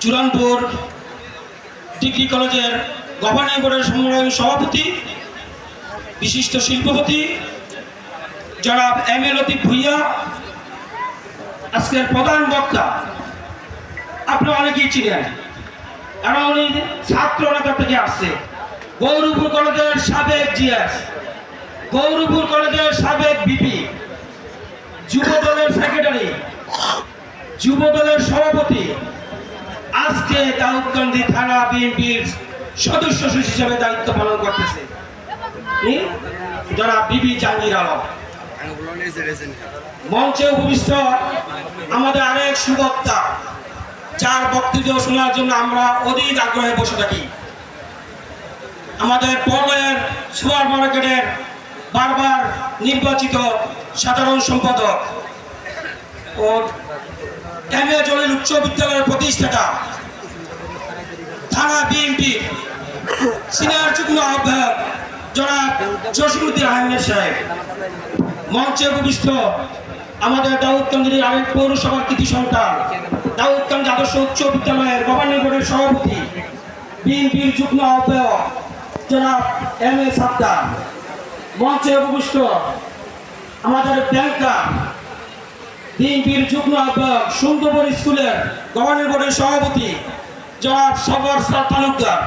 চূড়ানপুর degree কলেজের governing বোর্ডের সংগ্রামী সভাপতি, বিশিষ্ট শিল্পপতি, জনাব এম এ লতিফ ভুইয়া, আজকের প্রধান বক্তা। আপনি অনেকেই চিনেন। কারণ উনি ছাত্র নেতা থেকে আসছে। গৌরবপুর কলেজের সাবেক জিএস গৌরীপুর কলেজের সাবেক বিপি, যুব দলের সেক্রেটারি, যুব দলের সভাপতি আজকে দাউদকান্দি থানা বিএনপির সদস্য হিসেবে দায়িত্ব পালন করতেছে। যারা বিবি জাহাঙ্গীর আলম। মঞ্চে উপবিষ্ট আমাদের আরেক সুবক্তা বক্তব্য শোনার জন্য আমরা অধিক আগ্রহে বসে থাকি। আমাদের পর্বের সুপার মার্কেটের বারবার নির্বাচিত সাধারণ সম্পাদক ও এম উচ্চ বিদ্যালয়ের প্রতিষ্ঠাতা থানা বিএনপি সিনিয়র যুগ্ম আহ্বায়ক জনাব জসিমুদ্দিন আহমেদ সাহেব। মঞ্চে উপবিষ্ট আমাদের দাউদকান্দির আরেক পৌরসভার কৃতি সন্তান, দাউদকান্দি আদর্শ উচ্চ বিদ্যালয়ের গভর্নিং বোর্ডের সভাপতি, বিএনপির যুগ্ম আহ্বায়ক জনাব এম এ সাদ্দার মঞ্চে উপবিষ্ট আমাদের ব্যাংকার, বিএনপির যুগ্ম আহ্বায়ক সুন্দরবন স্কুলের গভর্নিং বোর্ডের সভাপতি জনাব সবর তালুকদার